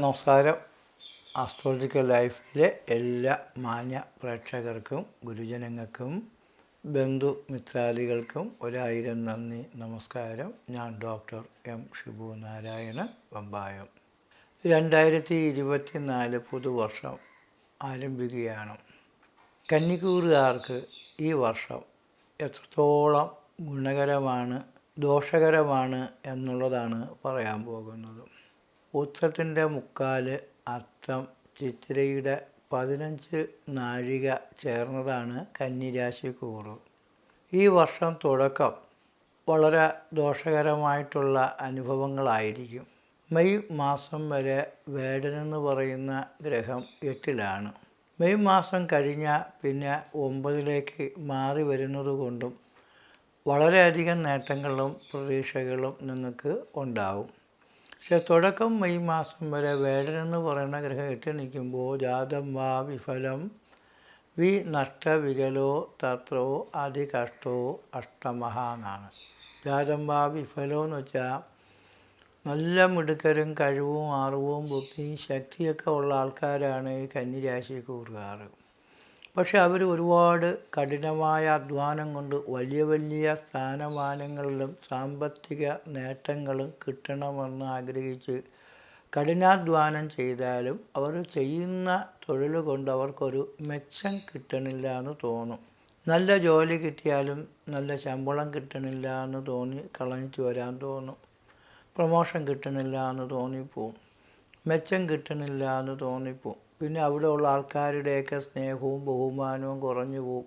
നമസ്കാരം. ആസ്ട്രോളജിക്കൽ ലൈഫിലെ എല്ലാ മാന്യ പ്രേക്ഷകർക്കും ഗുരുജനങ്ങൾക്കും ബന്ധുമിത്രാദികൾക്കും ഒരായിരം നന്ദി നമസ്കാരം. ഞാൻ ഡോക്ടർ എം. ഷിബു നാരായണ വമ്പായം. രണ്ടായിരത്തി ഇരുപത്തി നാല് പുതുവർഷം ആരംഭിക്കുകയാണ്. കന്നിക്കൂറുകാർക്ക് ഈ വർഷം എത്രത്തോളം ഗുണകരമാണ് ദോഷകരമാണ് എന്നുള്ളതാണ് പറയാൻ പോകുന്നത്. ഉത്രത്തിന്റെ മുക്കാൽ അത്തം ചിത്തിരയുടെ പതിനഞ്ച് നാഴിക ചേർന്നതാണ് കന്നിരാശി കൂറ് ഈ വർഷം തുടക്കം വളരെ ദോഷകരമായിട്ടുള്ള അനുഭവങ്ങളായിരിക്കും. മെയ് മാസം വരെ വേടനെന്ന് പറയുന്ന ഗ്രഹം എട്ടിലാണ്. മെയ് മാസം കഴിഞ്ഞ പിന്നെ ഒമ്പതിലേക്ക് മാറി വരുന്നതുകൊണ്ടും വളരെയധികം നേട്ടങ്ങളും പ്രതീക്ഷകളും നിങ്ങൾക്ക് ഉണ്ടാവും. പക്ഷെ തുടക്കം മെയ് മാസം വരെ വേടനെന്ന് പറയുന്ന ഗ്രഹം എട്ടി നിൽക്കുമ്പോൾ ജാതം വാ വിഫലം വി നഷ്ടവികലോ തത്രോ അതികഷ്ടോ അഷ്ടമഹ എന്നാണ്. ജാതം വാ വിഫലോ എന്ന് വെച്ചാൽ നല്ല മിടുക്കരും കഴിവും അറിവും ബുദ്ധിയും ശക്തിയൊക്കെ ഉള്ള ആൾക്കാരാണ് ഈ കന്നിരാശി കൂറുകാർ പക്ഷെ അവർ ഒരുപാട് കഠിനമായ അധ്വാനം കൊണ്ട് വലിയ വലിയ സ്ഥാനമാനങ്ങളിലും സാമ്പത്തിക നേട്ടങ്ങളും കിട്ടണമെന്ന് ആഗ്രഹിച്ച് കഠിനാധ്വാനം ചെയ്താലും അവർ ചെയ്യുന്ന തൊഴിൽ കൊണ്ട് അവർക്കൊരു മെച്ചം കിട്ടണില്ല എന്ന് തോന്നും. നല്ല ജോലി കിട്ടിയാലും നല്ല ശമ്പളം കിട്ടണില്ല എന്ന് തോന്നി കളഞ്ഞിട്ട് വരാൻ തോന്നും. പ്രൊമോഷൻ കിട്ടണില്ല എന്ന് തോന്നിപ്പോവും. മെച്ചം കിട്ടണില്ല എന്ന് തോന്നിപ്പോവും. പിന്നെ അവിടെയുള്ള ആൾക്കാരുടെയൊക്കെ സ്നേഹവും ബഹുമാനവും കുറഞ്ഞു പോവും.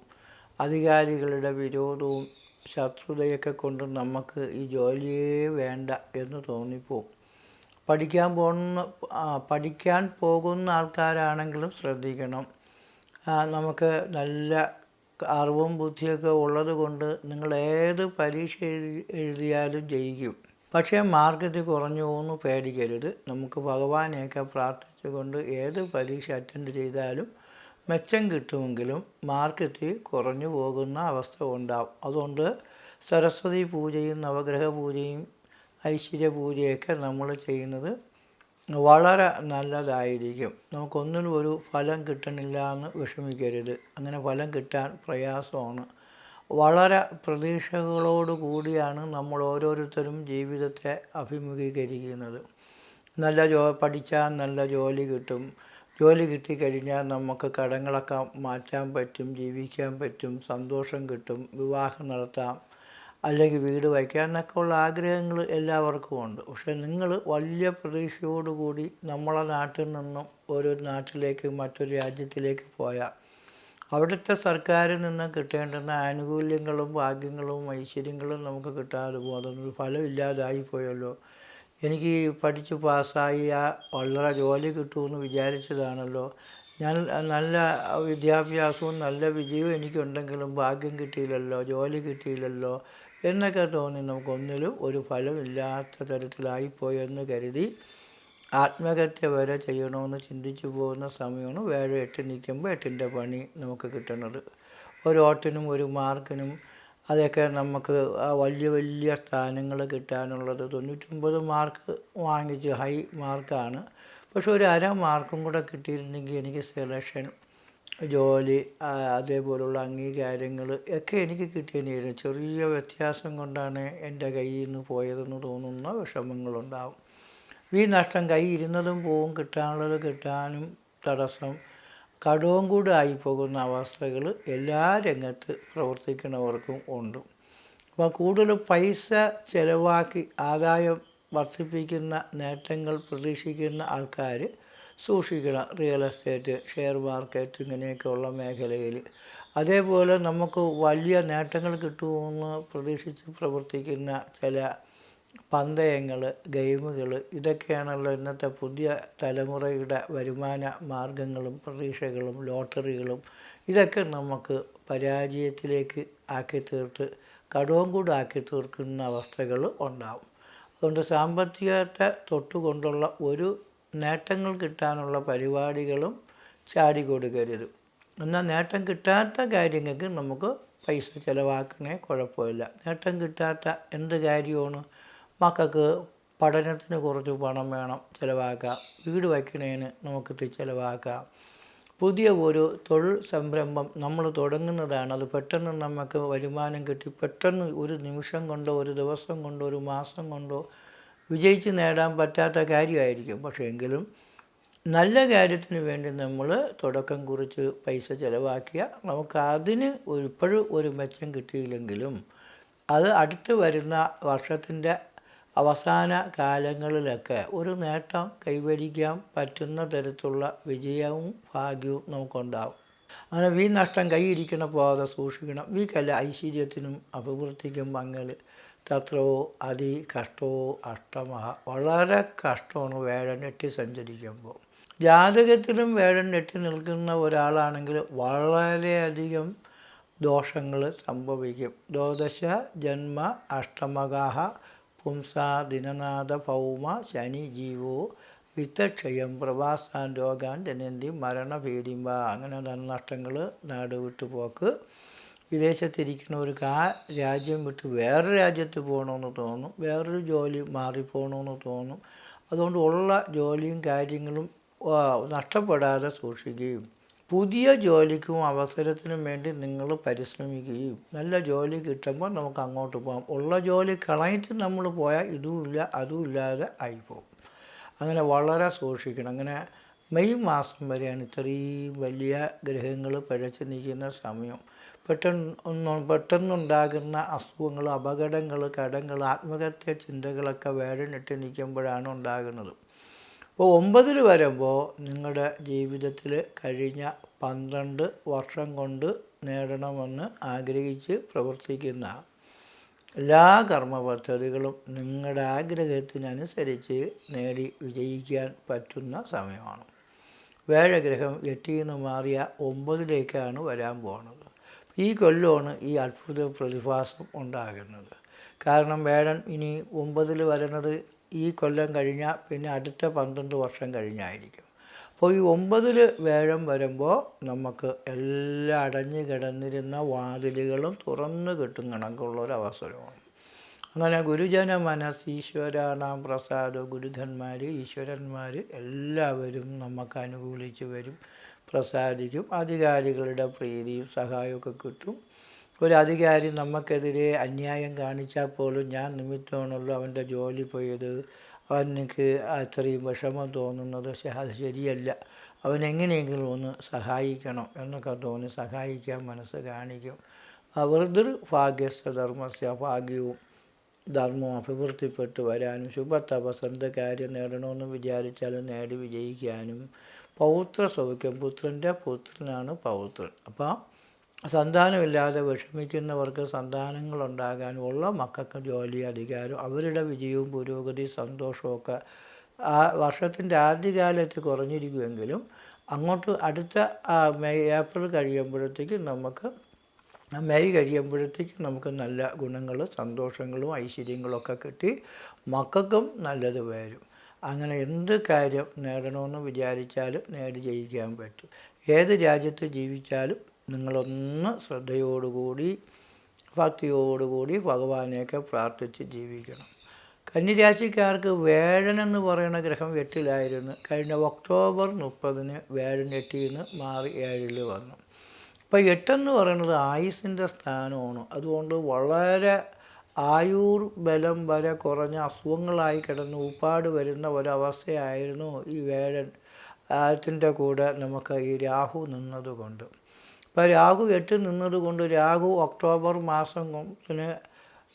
അധികാരികളുടെ വിരോധവും ശത്രുതയൊക്കെ കൊണ്ട് നമുക്ക് ഈ ജോലിയേ വേണ്ട എന്ന് തോന്നിപ്പോവും. പഠിക്കാൻ പോകുന്ന പഠിക്കാൻ പോകുന്ന ആൾക്കാരാണെങ്കിലും ശ്രദ്ധിക്കണം. നമുക്ക് നല്ല അറിവും ബുദ്ധിയൊക്കെ ഉള്ളത് കൊണ്ട് നിങ്ങൾ ഏത് പരീക്ഷ എഴുതി എഴുതിയാലും ജയിക്കും. പക്ഷേ മാർക്കറ്റ് കുറഞ്ഞു പോകുന്നു പേടിക്കരുത്. നമുക്ക് ഭഗവാനെയൊക്കെ പ്രാർത്ഥിച്ചുകൊണ്ട് ഏത് പരീക്ഷ അറ്റൻഡ് ചെയ്താലും മെച്ചം കിട്ടുമെങ്കിലും മാർക്കറ്റ് കുറഞ്ഞു പോകുന്ന അവസ്ഥ ഉണ്ടാവും. അതുകൊണ്ട് സരസ്വതി പൂജയും നവഗ്രഹ പൂജയും ഐശ്വര്യ പൂജയൊക്കെ നമ്മൾ ചെയ്യുന്നത് വളരെ നല്ലതായിരിക്കും. നമുക്കൊന്നിനും ഒരു ഫലം കിട്ടണില്ല എന്ന് വിഷമിക്കരുത്. അങ്ങനെ ഫലം കിട്ടാൻ പ്രയാസമാണ്. വളരെ പ്രതീക്ഷകളോട് കൂടിയാണ് നമ്മൾ ഓരോരുത്തരും ജീവിതത്തെ അഭിമുഖീകരിക്കുന്നത്. നല്ല ജോ പഠിച്ചാൽ നല്ല ജോലി കിട്ടും. ജോലി കിട്ടിക്കഴിഞ്ഞാൽ നമുക്ക് കടങ്ങളൊക്കെ മാറ്റാൻ പറ്റും ജീവിക്കാൻ പറ്റും സന്തോഷം കിട്ടും വിവാഹം നടത്താം. അല്ലെങ്കിൽ വീട് വയ്ക്കാം എന്നൊക്കെ ഉള്ള ആഗ്രഹങ്ങൾ എല്ലാവർക്കും ഉണ്ട്. പക്ഷെ നിങ്ങൾ വലിയ പ്രതീക്ഷയോടുകൂടി നമ്മളെ നാട്ടിൽ നിന്നും ഒരു നാട്ടിലേക്ക് മറ്റൊരു രാജ്യത്തിലേക്ക് പോയാൽ അവിടുത്തെ സർക്കാരിൽ നിന്ന് കിട്ടേണ്ടുന്ന ആനുകൂല്യങ്ങളും ഭാഗ്യങ്ങളും ഐശ്വര്യങ്ങളും നമുക്ക് കിട്ടാതെ പോകും. അതൊന്നും ഫലമില്ലാതായി പോയല്ലോ. എനിക്ക് പഠിച്ച് പാസ്സായി ആ വളരെ ജോലി കിട്ടുമെന്ന് വിചാരിച്ചതാണല്ലോ. ഞാൻ നല്ല വിദ്യാഭ്യാസവും നല്ല വിജയവും എനിക്കുണ്ടെങ്കിലും ഭാഗ്യം കിട്ടിയില്ലല്ലോ ജോലി കിട്ടിയില്ലല്ലോ എന്നൊക്കെ തോന്നി നമുക്കൊന്നിലും ഒരു ഫലമില്ലാത്ത തരത്തിലായിപ്പോയെന്ന് കരുതി ആത്മഹത്യ വരെ ചെയ്യണമെന്ന് ചിന്തിച്ചു പോകുന്ന സമയമാണ് വേറെ എട്ട് നിൽക്കുമ്പോൾ എട്ടിന്റെ പണി നമുക്ക് കിട്ടുന്നത്. ഒരു ഓട്ടിനും ഒരു മാർക്കിനും അതൊക്കെ നമുക്ക് ആ വലിയ വലിയ സ്ഥാനങ്ങൾ കിട്ടാനുള്ളത് തൊണ്ണൂറ്റൊമ്പത് മാർക്ക് വാങ്ങിച്ച് ഹൈ മാർക്കാണ് പക്ഷെ ഒരു അര മാർക്കും കൂടെ കിട്ടിയിരുന്നെങ്കിൽ എനിക്ക് സെലക്ഷൻ ജോലി അതേപോലുള്ള അംഗീകാരങ്ങൾ ഒക്കെ എനിക്ക് കിട്ടിയതിനായിരുന്നു ചെറിയ വ്യത്യാസം കൊണ്ടാണ് എന്റെ കയ്യിൽ നിന്ന് പോയതെന്ന് തോന്നുന്ന വിഷമങ്ങളുണ്ടാവും. ഈ നഷ്ടം കൈ ഇരുന്നതും പോവും കിട്ടാനുള്ളത് കിട്ടാനും തടസ്സം. കടവും കൂടായി ആയിപ്പോകുന്ന അവസ്ഥകൾ എല്ലാ രംഗത്ത് പ്രവർത്തിക്കുന്നവർക്കും ഉണ്ട്. അപ്പോൾ കൂടുതൽ പൈസ ചിലവാക്കി ആദായം വർദ്ധിപ്പിക്കുന്ന നേട്ടങ്ങൾ പ്രതീക്ഷിക്കുന്ന ആൾക്കാർ സൂക്ഷിക്കണം. റിയൽ എസ്റ്റേറ്റ് ഷെയർ മാർക്കറ്റ് ഇങ്ങനെയൊക്കെയുള്ള മേഖലയിൽ അതേപോലെ നമുക്ക് വലിയ നേട്ടങ്ങൾ കിട്ടുമെന്ന് പ്രതീക്ഷിച്ച് പ്രവർത്തിക്കുന്ന ചില പന്തയങ്ങൾ ഗെയിമുകൾ ഇതൊക്കെയാണല്ലോ ഇന്നത്തെ പുതിയ തലമുറയുടെ വരുമാന മാർഗങ്ങളും പ്രതീക്ഷകളും ലോട്ടറികളും. ഇതൊക്കെ നമുക്ക് പരാജയത്തിലേക്ക് ആക്കി തീർത്ത് കടവും കൂടെ ആക്കി തീർക്കുന്ന അവസ്ഥകൾ ഉണ്ടാവും. അതുകൊണ്ട് സാമ്പത്തികത്തെ തൊട്ടുകൊണ്ടുള്ള ഒരു നേട്ടങ്ങൾ കിട്ടാനുള്ള പരിപാടികളും ചാടിക്കൊടുക്കരുത്. എന്നാൽ നേട്ടം കിട്ടാത്ത കാര്യങ്ങൾക്ക് നമുക്ക് പൈസ ചിലവാക്കണേ കുഴപ്പമില്ല. നേട്ടം കിട്ടാത്ത എന്ത് കാര്യമാണ്? മക്കൾക്ക് പഠനത്തിന് കുറച്ച് പണം വേണം ചിലവാക്കാം. വീട് വയ്ക്കുന്നതിന് നമുക്ക് ചിലവാക്കാം. പുതിയ ഒരു തൊഴിൽ സംരംഭം നമ്മൾ തുടങ്ങുന്നതാണ്. അത് പെട്ടെന്ന് നമുക്ക് വരുമാനം കിട്ടി. പെട്ടെന്ന് ഒരു നിമിഷം കൊണ്ടോ ഒരു ദിവസം കൊണ്ടോ ഒരു മാസം കൊണ്ടോ വിജയിച്ച് നേടാൻ പറ്റാത്ത കാര്യമായിരിക്കും. പക്ഷേ എങ്കിലും നല്ല കാര്യത്തിന് വേണ്ടി നമ്മൾ തുടക്കം കുറിച്ച് പൈസ ചിലവാക്കിയ നമുക്ക് അതിന് ഇപ്പോഴും ഒരു മെച്ചം കിട്ടിയില്ലെങ്കിലും അത് അടുത്ത് വരുന്ന വർഷത്തിന്റെ അവസാന കാലങ്ങളിലൊക്കെ ഒരു നേട്ടം കൈവരിക്കാൻ പറ്റുന്ന തരത്തിലുള്ള വിജയവും ഭാഗ്യവും നമുക്കുണ്ടാവും. അങ്ങനെ വീ നഷ്ടം കൈയിരിക്കണ പോകാതെ സൂക്ഷിക്കണം. വീ കല ഐശ്വര്യത്തിനും അഭിവൃദ്ധിക്കും മങ്ങൾ തത്രവോ അതി കഷ്ടവോ അഷ്ടമഹ. വളരെ കഷ്ടമാണ് വേഴൻ ഞെട്ടി സഞ്ചരിക്കുമ്പോൾ. ജാതകത്തിലും വേഴൻ ഞെട്ടി നിൽക്കുന്ന ഒരാളാണെങ്കിൽ വളരെയധികം ദോഷങ്ങൾ സംഭവിക്കും. ദ്വാദശ ജന്മ അഷ്ടമകാഹ പുംസ ദിനനാഥ ഭൗമ ശനി ജീവോ വിത്തക്ഷയം പ്രവാസാൻ രോഗാൻ ജനന്തി മരണഭേദിമ്പ അങ്ങനെ നഷ്ടങ്ങൾ നാട് വിട്ടുപോക്ക് ഒരു ആ രാജ്യം വിട്ട് വേറെ രാജ്യത്ത് പോകണമെന്ന് തോന്നും. വേറൊരു ജോലി മാറിപ്പോകണമെന്ന് തോന്നും. അതുകൊണ്ട് ഉള്ള ജോലിയും കാര്യങ്ങളും നഷ്ടപ്പെടാതെ സൂക്ഷിക്കുകയും പുതിയ ജോലിക്കും അവസരത്തിനും വേണ്ടി നിങ്ങൾ പരിശ്രമിക്കുകയും നല്ല ജോലി കിട്ടുമ്പോൾ നമുക്ക് അങ്ങോട്ട് പോകാം. ഉള്ള ജോലി കളഞ്ഞിട്ട് നമ്മൾ പോയാൽ ഇതുമില്ല അതും ഇല്ലാതെ ആയിപ്പോകും. അങ്ങനെ വളരെ സൂക്ഷിക്കണം. അങ്ങനെ മെയ് മാസം വരെയാണ് ഇത്രയും വലിയ ഗ്രഹങ്ങൾ പിഴച്ച് നിൽക്കുന്ന സമയം. പെട്ടെന്ന് പെട്ടെന്നുണ്ടാകുന്ന അസുഖങ്ങൾ അപകടങ്ങൾ കടങ്ങൾ ആത്മഹത്യ ചിന്തകളൊക്കെ വേടനിട്ട് നിൽക്കുമ്പോഴാണ് ഉണ്ടാകുന്നത്. അപ്പോൾ ഒമ്പതിൽ വരുമ്പോൾ നിങ്ങളുടെ ജീവിതത്തിൽ കഴിഞ്ഞ പന്ത്രണ്ട് വർഷം കൊണ്ട് നേടണമെന്ന് ആഗ്രഹിച്ച് പ്രവർത്തിക്കുന്ന എല്ലാ കർമ്മ പദ്ധതികളും നിങ്ങളുടെ ആഗ്രഹത്തിനനുസരിച്ച് നേടി വിജയിക്കാൻ പറ്റുന്ന സമയമാണ്. വേഴഗ്രഹം എട്ടിൽ നിന്ന് മാറിയ ഒമ്പതിലേക്കാണ് വരാൻ പോകുന്നത് ഈ കൊല്ലമാണ് ഈ അത്ഭുത പ്രതിഭാസം ഉണ്ടാകുന്നത്. കാരണം വേഴൻ ഇനി ഒമ്പതിൽ വരുന്നത് ഈ കൊല്ലം കഴിഞ്ഞാൽ പിന്നെ അടുത്ത പന്ത്രണ്ട് വർഷം കഴിഞ്ഞായിരിക്കും. അപ്പോൾ ഈ ഒമ്പതിൽ വേഴം വരുമ്പോൾ നമുക്ക് എല്ലാം അടഞ്ഞു കിടന്നിരുന്ന വാതിലുകളും തുറന്നു കിട്ടും കണക്കുള്ളൊരവസരമാണ് അങ്ങനെ ഗുരുജന മനസ് ഈശ്വരാണാം പ്രസാദ ഗുരുധന്മാർ ഈശ്വരന്മാർ എല്ലാവരും നമുക്ക് അനുകൂലിച്ച് വരും പ്രസാദിക്കും അധികാരികളുടെ പ്രീതിയും സഹായമൊക്കെ കിട്ടും. ഒരു അധികാരി നമുക്കെതിരെ അന്യായം കാണിച്ചാൽ പോലും ഞാൻ നിമിത്തമാണല്ലോ അവന്റെ ജോലി പോയത്. അവനക്ക് അത്രയും വിഷമം തോന്നുന്നത്. പക്ഷെ അത് ശരിയല്ല. അവനെങ്ങനെയെങ്കിലും ഒന്ന് സഹായിക്കണം എന്നൊക്കെ തോന്നി. സഹായിക്കാൻ മനസ്സ് കാണിക്കും. അവർദർ ഭാഗ്യസ്ഥ ധർമ്മസ്യ ഭാഗ്യവും ധർമ്മം അഭിവൃദ്ധിപ്പെട്ട് വരാനും ശുഭതപസന്ത കാര്യം നേടണമെന്ന് വിചാരിച്ചാലും നേടി വിജയിക്കാനും. പൗത്ര സൗഖ്യം പുത്രന്റെ പുത്രനാണ് പൗത്രൻ. അപ്പം സന്താനമില്ലാതെ വിഷമിക്കുന്നവർക്ക് സന്താനങ്ങളുണ്ടാകാൻ ഉള്ള മക്കൾക്ക് ജോലി അധികാരം അവരുടെ വിജയവും പുരോഗതി സന്തോഷമൊക്കെ ആ വർഷത്തിന്റെ ആദ്യകാലത്ത് കുറഞ്ഞിരിക്കുമെങ്കിലും അങ്ങോട്ട് അടുത്ത മെയ് ഏപ്രിൽ കഴിയുമ്പോഴത്തേക്കും നമുക്ക് മെയ് കഴിയുമ്പോഴത്തേക്കും നമുക്ക് നല്ല ഗുണങ്ങൾ സന്തോഷങ്ങളും ഐശ്വര്യങ്ങളൊക്കെ കിട്ടി മക്കൾക്കും നല്ലത് വരും. അങ്ങനെ എന്ത് കാര്യം നേടണമെന്ന് വിചാരിച്ചാലും നേടി ജയിക്കാൻ പറ്റും. ഏത് രാജ്യത്ത് ജീവിച്ചാലും നിങ്ങളൊന്ന് ശ്രദ്ധയോടുകൂടി ഭക്തിയോടുകൂടി ഭഗവാനെയൊക്കെ പ്രാർത്ഥിച്ച് ജീവിക്കണം. കന്നിരാശിക്കാർക്ക് വേഴൻ എന്ന് പറയുന്ന ഗ്രഹം എട്ടിലായിരുന്നു. കഴിഞ്ഞ ഒക്ടോബർ മുപ്പതിന് വേഴൻ എട്ടിൽ നിന്ന് മാറി ഏഴിൽ വന്നു. അപ്പോൾ എട്ടെന്ന് പറയുന്നത് ആയുസിന്റെ സ്ഥാനമാണ്. അതുകൊണ്ട് വളരെ ആയുർ ബലം വരെ കുറഞ്ഞ അസുഖങ്ങളായി കിടന്ന് ഉപ്പാട് വരുന്ന ഒരവസ്ഥയായിരുന്നു ഈ വേഴൻ. ആയത്തിന്റെ കൂടെ നമുക്ക് ഈ രാഹു നിന്നതുകൊണ്ട്. ഇപ്പോൾ രാഹു എട്ട് നിന്നതുകൊണ്ട് രാഹു ഒക്ടോബർ മാസം കൊണ്ട്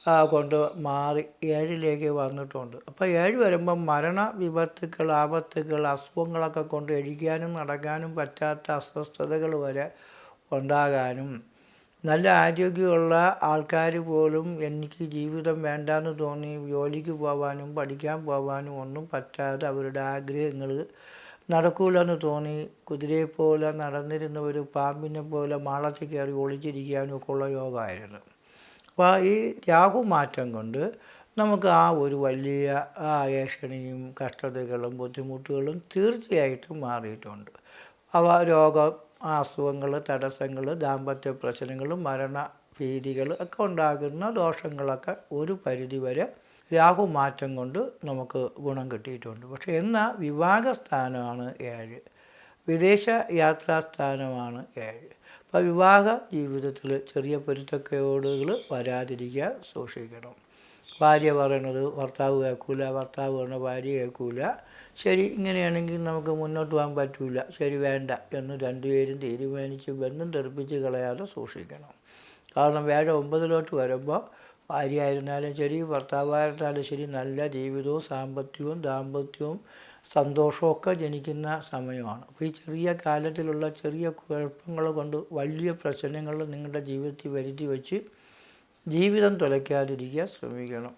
ആ, കൊണ്ട് മാറി ഏഴിലേക്ക് വന്നിട്ടുണ്ട്. അപ്പോൾ ഏഴ് വരുമ്പം മരണ വിപത്തുക്കൾ ആപത്തുകൾ അസുഖങ്ങളൊക്കെ കൊണ്ട് എഴുതിക്കാനും നടക്കാനും പറ്റാത്ത അസ്വസ്ഥതകൾ വരെ ഉണ്ടാകാനും നല്ല ആരോഗ്യമുള്ള ആൾക്കാർ പോലും എനിക്ക് ജീവിതം വേണ്ടാന്ന് തോന്നി ജോലിക്ക് പോകാനും പഠിക്കാൻ പോകാനും ഒന്നും പറ്റാതെ അവരുടെ ആഗ്രഹങ്ങൾ നടക്കൂലെന്ന് തോന്നി. കുതിരയെ പോലെ നടന്നിരുന്ന ഒരു പാമ്പിനെ പോലെ മാളത്തിൽ കയറി ഒളിച്ചിരിക്കാനും ഒക്കെ ഉള്ള യോഗമായിരുന്നു അപ്പോൾ ഈ രാഹു മാറ്റം കൊണ്ട് നമുക്ക് ആ ഒരു വലിയ ആയേഷണിയും കഷ്ടതകളും ബുദ്ധിമുട്ടുകളും തീർച്ചയായിട്ടും മാറിയിട്ടുണ്ട്. അവ രോഗം അസുഖങ്ങൾ തടസ്സങ്ങൾ ദാമ്പത്യ പ്രശ്നങ്ങൾ മരണ ഭീതികൾ ഒക്കെ ഉണ്ടാകുന്ന ദോഷങ്ങളൊക്കെ ഒരു പരിധിവരെ രാഹു മാറ്റം കൊണ്ട് നമുക്ക് ഗുണം കിട്ടിയിട്ടുണ്ട്. പക്ഷേ എന്നാൽ വിവാഹ സ്ഥാനമാണ് ഏഴ്. വിദേശ യാത്രാസ്ഥാനമാണ് ഏഴ്. അപ്പോൾ വിവാഹ ജീവിതത്തിൽ ചെറിയ പൊരുത്തക്കേടുകൾ വരാതിരിക്കുക സൂക്ഷിക്കണം. ഭാര്യ പറയണത് ഭർത്താവ് കേൾക്കൂല ഭർത്താവ് പറഞ്ഞ ഭാര്യ കേൾക്കൂല. ശരി ഇങ്ങനെയാണെങ്കിൽ നമുക്ക് മുന്നോട്ട് പോകാൻ പറ്റൂല. ശരി വേണ്ട എന്ന് രണ്ടുപേരും തീരുമാനിച്ച് ബന്ധം തെറിപ്പിച്ച് കളയാതെ സൂക്ഷിക്കണം. കാരണം വേഴ ഒമ്പതിലോട്ട് വരുമ്പോൾ ഭാര്യ ആയിരുന്നാലും ശരി ഭർത്താവായിരുന്നാലും ശരി നല്ല ജീവിതവും സാമ്പത്തികവും ദാമ്പത്യവും സന്തോഷമൊക്കെ ജനിക്കുന്ന സമയമാണ്. അപ്പോൾ ഈ ചെറിയ കാലത്തിലുള്ള ചെറിയ കുഴപ്പങ്ങൾ കൊണ്ട് വലിയ പ്രശ്നങ്ങൾ നിങ്ങളുടെ ജീവിതത്തിൽ വരുത്തി വെച്ച് ജീവിതം തുലയ്ക്കാതിരിക്കാൻ ശ്രമിക്കണം.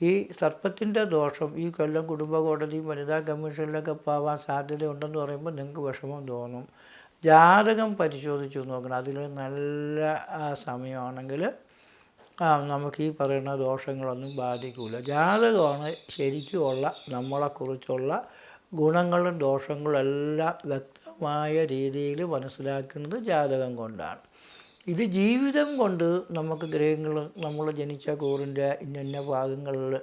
ഈ സർപ്പത്തിന്റെ ദോഷം ഈ കൊല്ലം കുടുംബ കോടതി വനിതാ കമ്മീഷനിലൊക്കെ പോവാൻ സാധ്യതയുണ്ടെന്ന് പറയുമ്പോൾ നിങ്ങൾക്ക് വിഷമം തോന്നും. ജാതകം പരിശോധിച്ച് നോക്കണം. അതിൽ നല്ല സമയമാണെങ്കിൽ ആ നമുക്ക് ഈ പറയുന്ന ദോഷങ്ങളൊന്നും ബാധിക്കില്ല ജാതകമാണ് ശരിക്കുമുള്ള നമ്മളെക്കുറിച്ചുള്ള ഗുണങ്ങളും ദോഷങ്ങളും എല്ലാം വ്യക്തമായ രീതിയിൽ മനസ്സിലാക്കുന്നത് ജാതകം കൊണ്ടാണ്. ഇത് ജീവിതം കൊണ്ട് നമുക്ക് ഗ്രഹങ്ങൾ നമ്മൾ ജനിച്ച കൂറിന്റെ ഇന്ന ഭാഗങ്ങളിൽ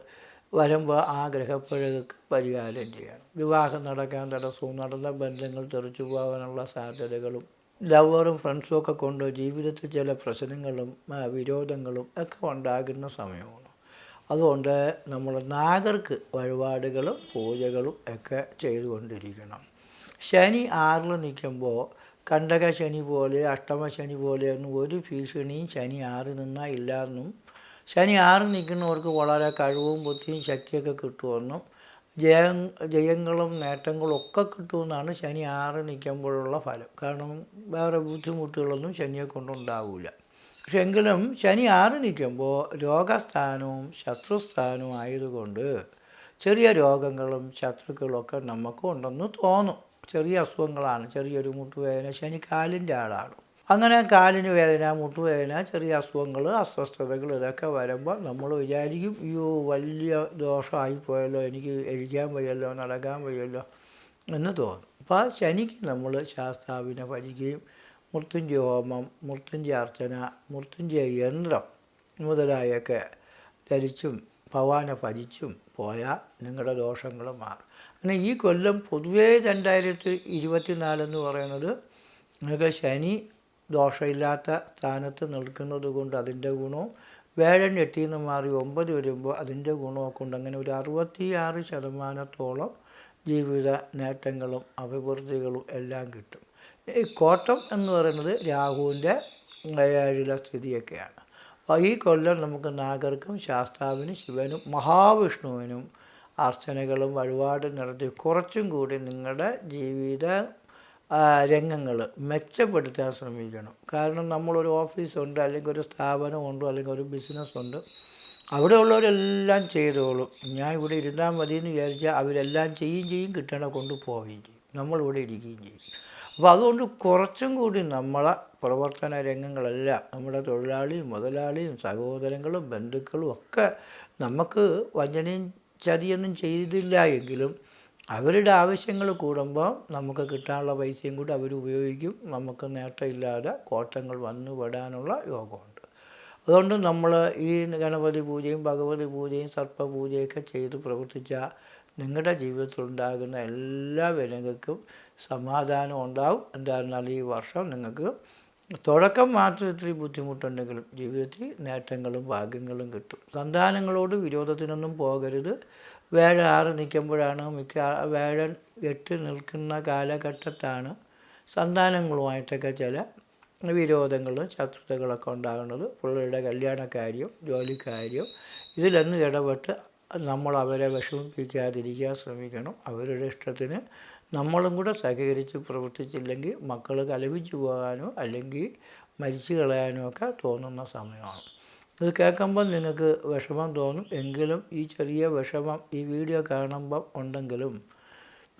വരുമ്പോൾ ആ ഗ്രഹപ്പിഴകൾക്ക് പരിഹാരം ചെയ്യണം. വിവാഹം നടക്കാൻ തടസ്സവും നടന്ന ബന്ധങ്ങൾ തെറിച്ചു പോകാനുള്ള സാധ്യതകളും ലവറും ഫ്രണ്ട്സും ഒക്കെ കൊണ്ട് ജീവിതത്തിൽ ചില പ്രശ്നങ്ങളും വിരോധങ്ങളും ഒക്കെ ഉണ്ടാകുന്ന സമയമാണ്. അതുകൊണ്ട് നമ്മൾ നാഗർക്ക് വഴിപാടുകളും പൂജകളും ഒക്കെ ചെയ്തുകൊണ്ടിരിക്കണം. ശനി ആറിൽ നിൽക്കുമ്പോൾ കണ്ടക ശനി പോലെ അഷ്ടമ ശനി പോലെയൊന്നും ഒരു ഭീഷണിയും ശനി ആറിൽ നിന്നാൽ ഇല്ലാന്നും ശനി ആറിൽ നിൽക്കുന്നവർക്ക് വളരെ കഴിവും ബുദ്ധിയും ശക്തിയൊക്കെ കിട്ടുമെന്നും ജയ ജയങ്ങളും നേട്ടങ്ങളും ഒക്കെ കിട്ടുമെന്നാണ് ശനി ആറ് നിൽക്കുമ്പോഴുള്ള ഫലം. കാരണം വേറെ ബുദ്ധിമുട്ടുകളൊന്നും ശനിയെ കൊണ്ടുണ്ടാവില്ല പക്ഷെ എങ്കിലും ശനി ആറ് നിൽക്കുമ്പോൾ രോഗസ്ഥാനവും ശത്രുസ്ഥാനവും ആയതുകൊണ്ട് ചെറിയ രോഗങ്ങളും ശത്രുക്കളൊക്കെ നമുക്ക് ഉണ്ടെന്ന് തോന്നും. ചെറിയ അസുഖങ്ങളാണ്. ചെറിയൊരു മുട്ടുവേദന ശനി കാലിന്റെ ആളാണ്. അങ്ങനെ കാലിന് വേദന മുട്ടുവേദന ചെറിയ അസുഖങ്ങൾ അസ്വസ്ഥതകൾ ഇതൊക്കെ വരുമ്പോൾ നമ്മൾ വിചാരിക്കും അയ്യോ വലിയ ദോഷമായിപ്പോയല്ലോ എനിക്ക് എഴിക്കാൻ വയ്യല്ലോ നടക്കാൻ വയ്യല്ലോ എന്ന് തോന്നും. അപ്പോൾ ശനിക്ക് നമ്മൾ ശാസ്താവിനെ പഠിക്കുകയും മൃത്യുഞ്ജയ ഹോമം മൃത്യുഞ്ജയ അർച്ചന മൃത്യുഞ്ജയ യന്ത്രം മുതലായൊക്കെ ധരിച്ചും ഭവാനെ ഭജിച്ചും പോയാൽ നിങ്ങളുടെ ദോഷങ്ങൾ മാറും. അങ്ങനെ ഈ കൊല്ലം പൊതുവേ രണ്ടായിരത്തി ഇരുപത്തിനാലെന്ന് പറയുന്നത് നിങ്ങൾക്ക് ശനി ദോഷമില്ലാത്ത സ്ഥാനത്ത് നിൽക്കുന്നത് കൊണ്ട് അതിന്റെ ഗുണവും വേഴൻ എട്ടിൽ നിന്ന് മാറി ഒമ്പത് വരുമ്പോൾ അതിന്റെ ഗുണമൊക്കെ ഉണ്ട്. അങ്ങനെ ഒരു അറുപത്തിയാറ് ശതമാനത്തോളം ജീവിത നേട്ടങ്ങളും അഭിവൃദ്ധികളും എല്ലാം കിട്ടും. ഈ കോട്ടം എന്ന് പറയുന്നത് രാഹുവിന്റെ ഏഴിലെ സ്ഥിതിയൊക്കെയാണ്. അപ്പോൾ ഈ കൊല്ലം നമുക്ക് നാഗർക്കും ശാസ്താവിനും ശിവനും മഹാവിഷ്ണുവിനും അർച്ചനകളും വഴിപാടും നടത്തി കുറച്ചും കൂടി നിങ്ങളുടെ ജീവിത രംഗങ്ങൾ മെച്ചപ്പെടുത്താൻ ശ്രമിക്കണം. കാരണം നമ്മളൊരു ഓഫീസുണ്ട് അല്ലെങ്കിൽ ഒരു സ്ഥാപനമുണ്ട് അല്ലെങ്കിൽ ഒരു ബിസിനസ് ഉണ്ട് അവിടെ ഉള്ളവരെല്ലാം ചെയ്തോളും. ഞാൻ ഇവിടെ ഇരുന്നാൽ മതി എന്ന് വിചാരിച്ചാൽ അവരെല്ലാം ചെയ്യും ചെയ്യും കിട്ടണ കൊണ്ട് പോവുകയും ചെയ്യും. നമ്മളിവിടെ ഇരിക്കുകയും ചെയ്യും. അപ്പോൾ അതുകൊണ്ട് കുറച്ചും കൂടി നമ്മളെ പ്രവർത്തന രംഗങ്ങളെല്ലാം നമ്മുടെ തൊഴിലാളിയും മുതലാളിയും സഹോദരങ്ങളും ബന്ധുക്കളും ഒക്കെ നമുക്ക് വഞ്ചനയും ചതിയൊന്നും ചെയ്തില്ല എങ്കിലും അവരുടെ ആവശ്യങ്ങൾ കൂടുമ്പോൾ നമുക്ക് കിട്ടാനുള്ള പൈസയും കൂടി അവർ ഉപയോഗിക്കും. നമുക്ക് നേട്ടമില്ലാതെ കോട്ടങ്ങൾ വന്നു പെടാനുള്ള യോഗമുണ്ട്. അതുകൊണ്ട് നമ്മൾ ഈ ഗണപതി പൂജയും ഭഗവതി പൂജയും സർപ്പപൂജയൊക്കെ ചെയ്ത് പ്രവർത്തിച്ചാൽ നിങ്ങളുടെ ജീവിതത്തിലുണ്ടാകുന്ന എല്ലാ വിലങ്ങൾക്കും സമാധാനം ഉണ്ടാവും. എന്തായിരുന്നാൽ ഈ വർഷം നിങ്ങൾക്ക് തുടക്കം മാത്രം ഇത്തിരി ബുദ്ധിമുട്ടുണ്ടെങ്കിലും ജീവിതത്തിൽ നേട്ടങ്ങളും ഭാഗ്യങ്ങളും കിട്ടും. സന്താനങ്ങളോട് വിരോധത്തിനൊന്നും പോകരുത്. വേഴ ആറ് നിൽക്കുമ്പോഴാണ് മിക്ക വേഴൻ എട്ട് നിൽക്കുന്ന കാലഘട്ടത്താണ് സന്താനങ്ങളുമായിട്ടൊക്കെ ചില വിരോധങ്ങളും ശത്രുതകളൊക്കെ ഉണ്ടാകുന്നത്. പിള്ളേരുടെ കല്യാണക്കാര്യം ജോലിക്കാര്യം ഇതിലൊന്നും ഇടപെട്ട് നമ്മൾ അവരെ വിഷമിപ്പിക്കാതിരിക്കാൻ ശ്രമിക്കണം. അവരുടെ ഇഷ്ടത്തിന് നമ്മളും കൂടെ സഹകരിച്ച് പ്രവർത്തിച്ചില്ലെങ്കിൽ മക്കൾ കലപിച്ചു പോകാനോ അല്ലെങ്കിൽ മരിച്ചു കളയാനോ ഒക്കെ തോന്നുന്ന സമയമാണ്. ഇത് കേൾക്കുമ്പോൾ നിങ്ങൾക്ക് വിഷമം തോന്നും. എങ്കിലും ഈ ചെറിയ വിഷമം ഈ വീഡിയോ കാണുമ്പം ഉണ്ടെങ്കിലും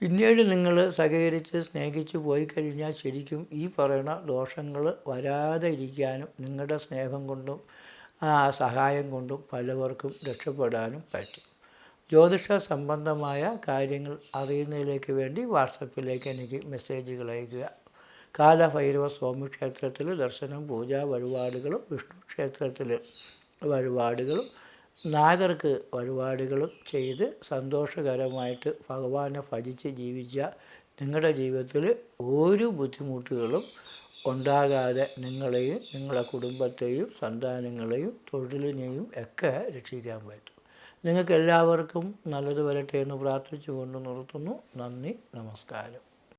പിന്നീട് നിങ്ങൾ സഹകരിച്ച് സ്നേഹിച്ച് പോയി കഴിഞ്ഞാൽ ശരിക്കും ഈ പറയുന്ന ദോഷങ്ങൾ വരാതെ ഇരിക്കാനും നിങ്ങളുടെ സ്നേഹം കൊണ്ടും സഹായം കൊണ്ടും പലവർക്കും രക്ഷപ്പെടാനും പറ്റും. ജ്യോതിഷ സംബന്ധമായ കാര്യങ്ങൾ അറിയുന്നതിലേക്ക് വേണ്ടി വാട്സപ്പിലേക്ക് എനിക്ക് മെസ്സേജുകൾ അയയ്ക്കുക. കാലഭൈരവ സ്വാമി ക്ഷേത്രത്തിൽ ദർശനം പൂജ വഴിപാടുകളും വിഷ്ണു ക്ഷേത്രത്തിൽ വഴിപാടുകളും നാഗർക്ക് വഴിപാടുകളും ചെയ്ത് സന്തോഷകരമായിട്ട് ഭഗവാനെ ഭജിച്ച് ജീവിച്ച നിങ്ങളുടെ ജീവിതത്തിൽ ഒരു ബുദ്ധിമുട്ടുകളും ഉണ്ടാകാതെ നിങ്ങളെയും നിങ്ങളുടെ കുടുംബത്തെയും സന്താനങ്ങളെയും തൊഴിലിനെയും ഒക്കെ രക്ഷിക്കാൻ പറ്റും. നിങ്ങൾക്ക് എല്ലാവർക്കും നല്ലത് വരട്ടെ എന്ന് പ്രാർത്ഥിച്ചുകൊണ്ട് നിർത്തുന്നു. നന്ദി നമസ്കാരം.